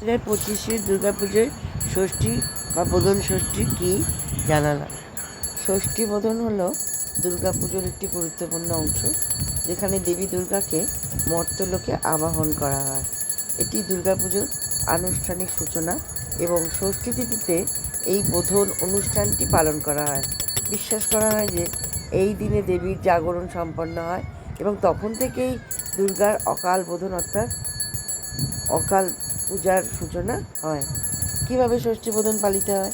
প্রায় পঁচিশে দুর্গা পুজোয় ষষ্ঠী বা বোধন ষষ্ঠী কী জানালাম ষষ্ঠী বোধন হলো দুর্গা পুজোর একটি গুরুত্বপূর্ণ অংশ, যেখানে দেবী দুর্গাকে মর্তলোকে আবাহন করা হয়। এটি দুর্গা পুজোর আনুষ্ঠানিক সূচনা এবং ষষ্ঠী তিথিতে এই বোধন অনুষ্ঠানটি পালন করা হয়। বিশ্বাস করা হয় যে এই দিনে দেবীর জাগরণ সম্পন্ন হয় এবং তখন থেকেই দুর্গার অকাল বোধন অর্থাৎ অকাল পূজার সূচনা হয়। কীভাবে ষষ্ঠী বোধন পালিত হয়?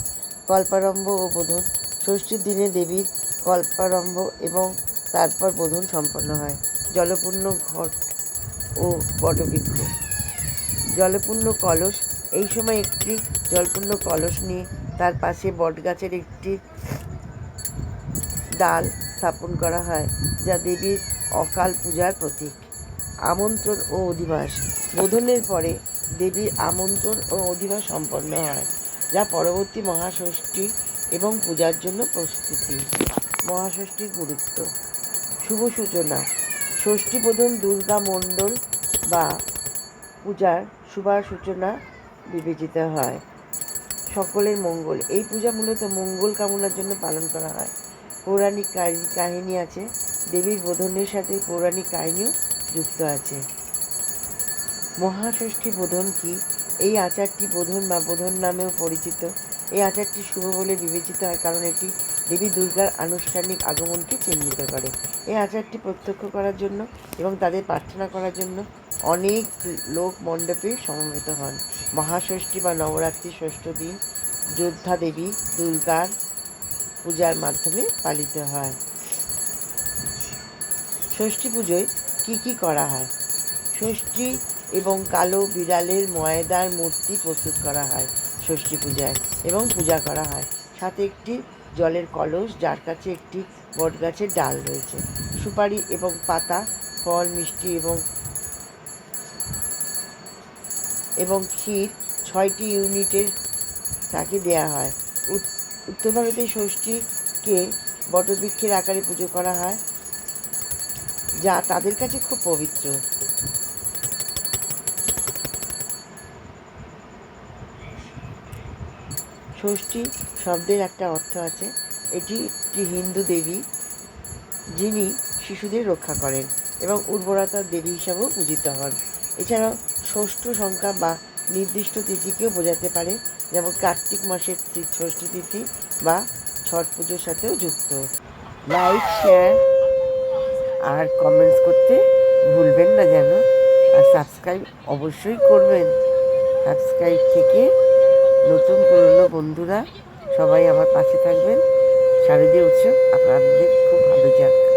কল্পারম্ভ ও বোধন। ষষ্ঠীর দিনে দেবীর কল্পারম্ভ এবং তারপর বোধন সম্পন্ন হয়। জলপূর্ণ ঘট ও বটবৃক্ষ। জলপূর্ণ কলস। এই সময় একটি জলপূর্ণ কলস নিয়ে তার পাশে বটগাছের একটি ডাল স্থাপন করা হয়, যা দেবীর অকাল পূজার প্রতীক। আমন্ত্রণ ও অধিবাস। বোধনের পরে দেবীর আমন্ত্রণ ও অধিবাস সম্পন্ন হয়, যা পরবর্তী মহাষষ্ঠী এবং পূজার জন্য প্রস্তুতি। মহাষষ্ঠীর গুরুত্ব। শুভ সূচনা। ষষ্ঠী বোধন দুর্গা মণ্ডল বা পূজার শুভ সূচনা বিবেচিত হয়। সকলের মঙ্গল। এই পূজা মূলত মঙ্গল কামনার জন্য পালন করা হয়। পৌরাণিক কাহি- কাহিনী আছে। দেবীর বোধনের সাথে পৌরাণিক কাহিনীও যুক্ত আছে। মহাষষ্ঠী বোধন কি? এই আচারটি বোধন বা বোধন নামেও পরিচিত। এই আচারটি শুভ বলে বিবেচিত হয় কারণ এটি দেবী দুর্গার আনুষ্ঠানিক আগমনকে চিহ্নিত করে। এই আচারটি প্রত্যক্ষ করার জন্য এবং তাদের প্রার্থনা করার জন্য অনেক লোক মণ্ডপে সমবেত হন। মহাষষ্ঠী বা নবরাত্রি ষষ্ঠ দিন যোদ্ধা দেবী দুর্গার পূজার মাধ্যমে পালিত হয়। ষষ্ঠী পুজোয় কী কী করা হয়? ষষ্ঠী এবং কালো বিড়ালের ময়দার মূর্তি প্রস্তুত করা হয় ষষ্ঠী পূজায় এবং পূজা করা হয়। সাথে একটি জলের কলস, যার কাছে একটি বটগাছের ডাল রয়েছে। সুপারি এবং পাতা, ফল, মিষ্টি এবং এবং ক্ষীর ছয়টি ইউনিটের তাকে দেয়া হয়। উত- উত্তর ভারতে ষষ্ঠীকে বটবৃক্ষের আকারে পুজো করা হয়, যা তাদের কাছে খুব পবিত্র। ষষ্ঠী শব্দের একটা অর্থ আছে। এটি একটি হিন্দু দেবী যিনি শিশুদের রক্ষা করেন এবং উর্বরতার দেবী হিসাবেও পূজিত হন। এছাড়াও ষষ্ঠ সংখ্যা বা নির্দিষ্ট তিথিকেও বোঝাতে পারে, যেমন কার্তিক মাসের ষষ্ঠী তিথি বা ছট পুজোর সাথেও যুক্ত। লাইক শেয়ার আর কমেন্টস করতে ভুলবেন না যেন। আর সাবস্ক্রাইব অবশ্যই করবেন। সাবস্ক্রাইব থেকে নতুন পুরনো বন্ধুরা সবাই আমার পাশে থাকবেন। শারদীয় উৎসব আপনাদের খুব ভালো যাক।